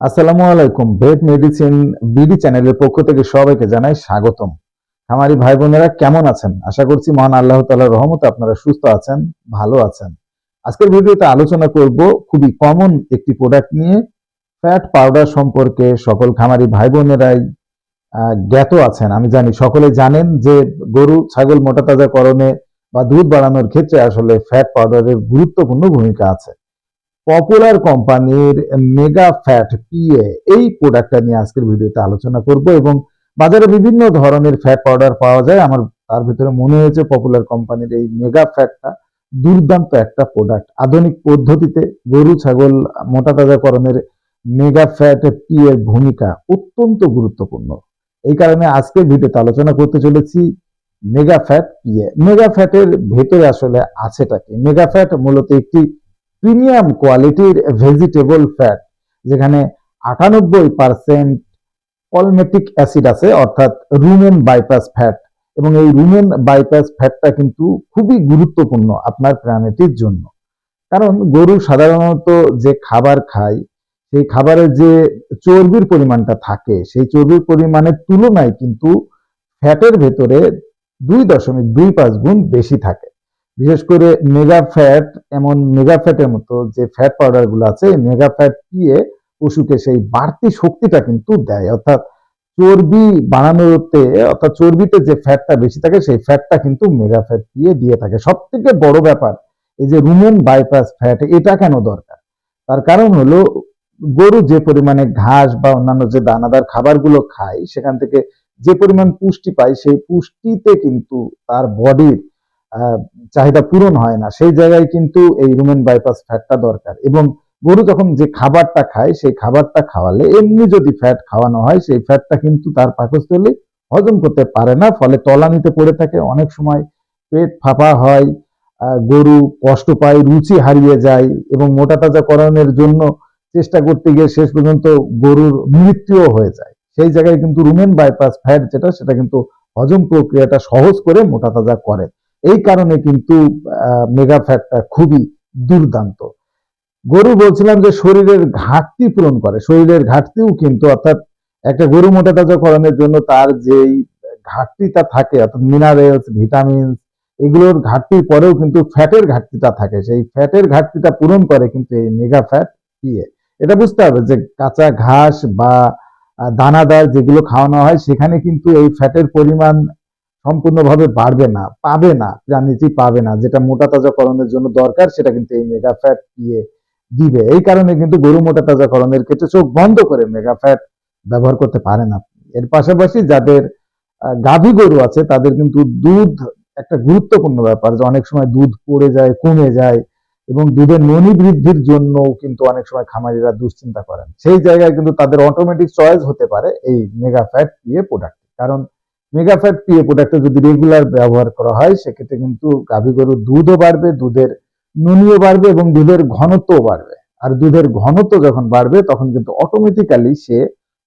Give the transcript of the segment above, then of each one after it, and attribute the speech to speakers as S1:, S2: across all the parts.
S1: আসসালামু আলাইকুম ভেট medicine BD চ্যানেলের পক্ষ থেকে সবাইকে জানাই স্বাগতম। আমারই ভাই বোনেরা কেমন আছেন? আশা করছি মহান আল্লাহ তাআলার রহমতে আপনারা সুস্থ আছেন, ভালো আছেন। আজকের ভিডিওতে আলোচনা করব খুবই কমন একটি প্রোডাক্ট নিয়ে। ফ্যাট পাউডার সম্পর্কে সকল খামারি ভাই বোনেরাই জ্ঞাত আছেন। আমি জানি সকলে জানেন যে গরু, ছাগল মোটা তাজাকরণে বা দুধ বাড়ানোর ক্ষেত্রে আসলে ফ্যাট পাউডারের গুরুত্বপূর্ণ ভূমিকা আছে। পপুলার কোম্পানির মেগা ফ্যাট পিএ এই প্রোডাক্টটা নিয়ে আজকের ভিডিওতে আলোচনা করব এবং বাজারে বিভিন্ন ধরনের ফ্যাট পাউডার পাওয়া যায়। আমার, তার ভিতরে মনে হয়েছে পপুলার কোম্পানির এই মেগা ফ্যাটটা দুর্দান্ত একটা প্রোডাক্ট আধুনিক পদ্ধতিতে গরু, ছাগল, মোটা তাজাকরণের মেগা ফ্যাট পি ভূমিকা অত্যন্ত গুরুত্বপূর্ণ। এই কারণে আজকের ভিডিওতে আলোচনা করতে চলেছি মেগা ফ্যাট পিএ মেগা ফ্যাটের ভেতরে আসলে আছেটা কি? মেগা ফ্যাট মূলত একটি প্রিমিয়াম কোয়ালিটির ভেজিটেবল ফ্যাট, যেখানে আটানব্বই পার্সেন্ট পলমেটিক অ্যাসিড আছে, অর্থাৎ রুমেন বাইপাস ফ্যাট। এবং এই রুমেন বাইপাস ফ্যাটটা কিন্তু খুবই গুরুত্বপূর্ণ আপনার প্রাণীটির জন্য। কারণ গরু সাধারণত যে খাবার খায়, সেই খাবারের যে চর্বির পরিমাণটা থাকে, সেই চর্বির পরিমাণের তুলনায় কিন্তু ফ্যাটের ভেতরে দুই দশমিক দুই পাঁচ গুণ বেশি থাকে। বিশেষ করে মেগা ফ্যাট এমন মেগা ফ্যাটের মতো যে ফ্যাট পাউডারগুলো আছে মেগা ফ্যাট দিয়ে পশুকে সেই বাড়তি শক্তিটা কিন্তু দেয়। অর্থাৎ চর্বি বানানোতে, অর্থাৎ চর্বিতে যে ফ্যাটটা বেশি থাকে, সেই ফ্যাটটা কিন্তু মেগা ফ্যাট দিয়ে দিয়ে থাকে। সব থেকে বড় ব্যাপার, এই যে রুমেন বাইপাস ফ্যাট এটা কেন দরকার? তার কারণ হলো, গরু যে পরিমাণে ঘাস বা অন্যান্য যে দানাদার খাবারগুলো খায়, সেখান থেকে যে পরিমাণ পুষ্টি পায়, সেই পুষ্টিতে কিন্তু তার বডির চাহিদা পূরণ হয় না। সেই জায়গায় কিন্তু এই রুমেন বাইপাস ফ্যাটটা দরকার। এবং গরু যখন যে খাবারটা খায়, সেই খাবারটা খাওয়ালে এমনি যদি ফ্যাট খাওয়ানো হয়, সেই ফ্যাটটা কিন্তু তার পাকস্থলী হজম করতে পারে না। ফলে তলানিতে পড়ে থাকে। অনেক সময় পেট ফাঁপা হয় গরু কষ্ট পায়, রুচি হারিয়ে যায় এবং মোটা তাজা তাজাকরণের জন্য চেষ্টা করতে গিয়ে শেষ পর্যন্ত গরুর মৃত্যুও হয়ে যায়। সেই জায়গায় কিন্তু রুমেন বাইপাস ফ্যাট যেটা, সেটা কিন্তু হজম প্রক্রিয়াটা সহজ করে মোটা তাজা করে। এই কারণে কিন্তু মেগা ফ্যাটটা খুবই দুর্দান্ত। গরু বলছিলাম যে শরীরের ঘাটতি পূরণ করে। শরীরের ঘাটতিও কিন্তু, অর্থাৎ একটা গরু মোটা তাজাকরণের জন্য তার যেই ঘাটতিটা থাকে, অর্থাৎ মিনারেলস ভিটামিনস এগুলোর ঘাটতির পরেও কিন্তু ফ্যাটের ঘাটতিটা থাকে। সেই ফ্যাটের ঘাটতিটা পূরণ করে কিন্তু এই মেগা ফ্যাট পিএ এটা বুঝতে হবে যে কাঁচা ঘাস বা দানাদার যেগুলো খাওয়ানো হয়, সেখানে কিন্তু এই ফ্যাটের পরিমাণ সম্পূর্ণভাবে বাড়বে না, পাবে না প্রাণীটি পাবে না, যেটা মোটা তাজাকরণের জন্য দরকার, সেটা কিন্তু এই মেগা ফ্যাট পিএ দিবে। এই কারণে কিন্তু গরু মোটা তাজাকরণের ক্ষেত্রে চোখ বন্ধ করে মেগা ফ্যাট ব্যবহার করতে পারেন আপনি। এর পাশাপাশি যাদের গাভী গরু আছে, তাদের কিন্তু দুধ একটা গুরুত্বপূর্ণ ব্যাপার, যে অনেক সময় দুধ পড়ে যায়, কমে যায়, এবং দুধের ননি বৃদ্ধির জন্য কিন্তু অনেক সময় খামারিরা দুশ্চিন্তা করেন। সেই জায়গায় কিন্তু তাদের অটোমেটিক চয়েস হতে পারে এই মেগা ফ্যাট পিএ প্রোডাক্ট কারণ মেগা ফ্যাট পিএ প্রোডাক্টটা যদি রেগুলার ব্যবহার করা হয়, সেক্ষেত্রে কিন্তু গাভী গরুর দুধও বাড়বে, দুধের নুনিও বাড়বে এবং দুধের ঘনত্বও বাড়বে। আর দুধের ঘনত্ব যখন বাড়বে, তখন কিন্তু অটোমেটিক্যালি সে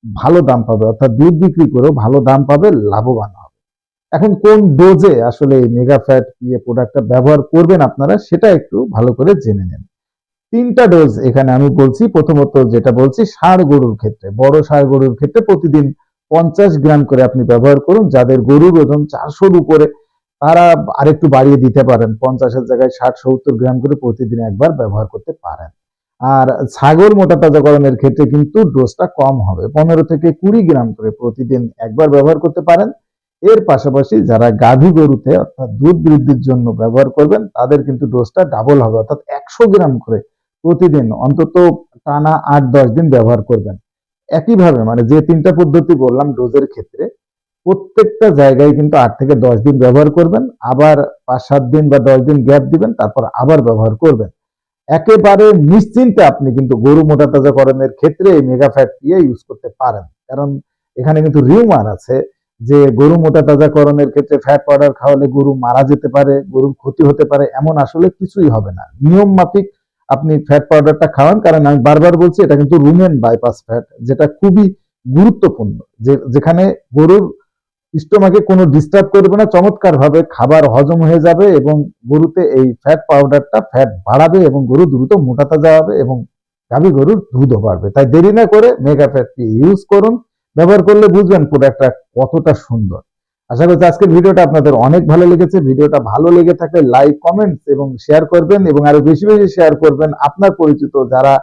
S1: ভালো দাম পাবে, অর্থাৎ দুধ বিক্রি করেও ভালো দাম পাবে, লাভবান হবে। এখন কোন ডোজে আসলে এই মেগা ফ্যাট পিএ প্রোডাক্টটা ব্যবহার করবেন আপনারা, সেটা একটু ভালো করে জেনে নেন। তিনটা ডোজ এখানে আমি বলছি। প্রথমত যেটা বলছি, ষাঁড় গরুর ক্ষেত্রে, বড় ষাঁড় গরুর ক্ষেত্রে প্রতিদিন পঞ্চাশ গ্রাম করে আপনি ব্যবহার করুন, যাদের গরুর ওজন চারশোর উপরে, তারা আরেকটু বাড়িয়ে দিতে পারেন। পঞ্চাশের জায়গায় ষাট, সত্তর গ্রাম করে প্রতিদিন একবার ব্যবহার করতে পারেন। আর ছাগল মোটা তাজাকরণের ক্ষেত্রে কিন্তু ডোজটা কম হবে। পনেরো থেকে কুড়ি গ্রাম করে প্রতিদিন একবার ব্যবহার করতে পারেন। এর পাশাপাশি যারা গাভী গরুতে, অর্থাৎ দুধ বৃদ্ধির জন্য ব্যবহার করবেন, তাদের কিন্তু ডোজটা ডাবল হবে। অর্থাৎ একশো গ্রাম করে প্রতিদিন অন্তত টানা আট, দশ দিন ব্যবহার করবেন। একইভাবে মানে যে তিনটা পদ্ধতি বললাম ডোজের ক্ষেত্রে, প্রত্যেকটা জায়গায় কিন্তু আট থেকে দশ দিন ব্যবহার করবেন, আবার পাঁচ, সাত দিন বা দশ দিন গ্যাপ দিবেন, তারপর আবার ব্যবহার করবেন। একেবারে নিশ্চিন্তে আপনি কিন্তু গরু মোটা তাজাকরণের ক্ষেত্রে এই মেগা ফ্যাট দিয়ে ইউজ করতে পারেন। কারণ এখানে কিন্তু রিউমার আছে যে গরু মোটা তাজাকরণের ক্ষেত্রে ফ্যাট পাউডার খাওয়ালে গরু মারা যেতে পারে, গরুর ক্ষতি হতে পারে, এমন আসলে কিছুই হবে না। নিয়ম মাফিক আপনি ফ্যাট পাউডারটা খাওয়ান, কারণ আমি বারবার বলছি, এটা কিন্তু রুমেন বাইপাস ফ্যাট যেটা খুবই গুরুত্বপূর্ণ। যে, যেখানে গরুর স্টোমাকে কোনো ডিস্টার্ব করবে না চমৎকার ভাবে খাবার হজম হয়ে যাবে এবং গরুতে এই ফ্যাট পাউডারটা ফ্যাট বাড়াবে এবং গরু দ্রুত মোটা তাজা হবে এবং গাভী গরুর দুধও বাড়বে। তাই দেরি না করে মেগা ফ্যাটটি ইউজ করুন। ব্যবহার করলে বুঝবেন প্রোডাক্টটা কতটা সুন্দর। আশা করছি আজকের ভিডিওটা আপনাদের অনেক ভালো লেগেছে। ভিডিওটা ভালো লেগে থাকলে লাইক কমেন্ট এবং শেয়ার করবেন এবং আরও বেশি বেশি শেয়ার করবেন আপনার পরিচিত যারা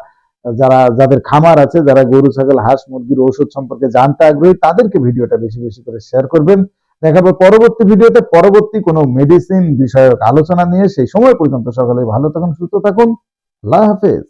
S1: যারা, যাদের খামার আছে, যারা গরু, ছাগল, হাঁস, মুরগির ঔষধ সম্পর্কে জানতে আগ্রহী, তাদেরকে ভিডিওটা বেশি বেশি করে শেয়ার করবেন। দেখাবো পরবর্তী ভিডিওতে পরবর্তী কোনো মেডিসিন বিষয়ক আলোচনা নিয়ে। সেই সময় পর্যন্ত সকলে ভালো থাকুন, সুস্থ থাকুন। আল্লাহ হাফেজ।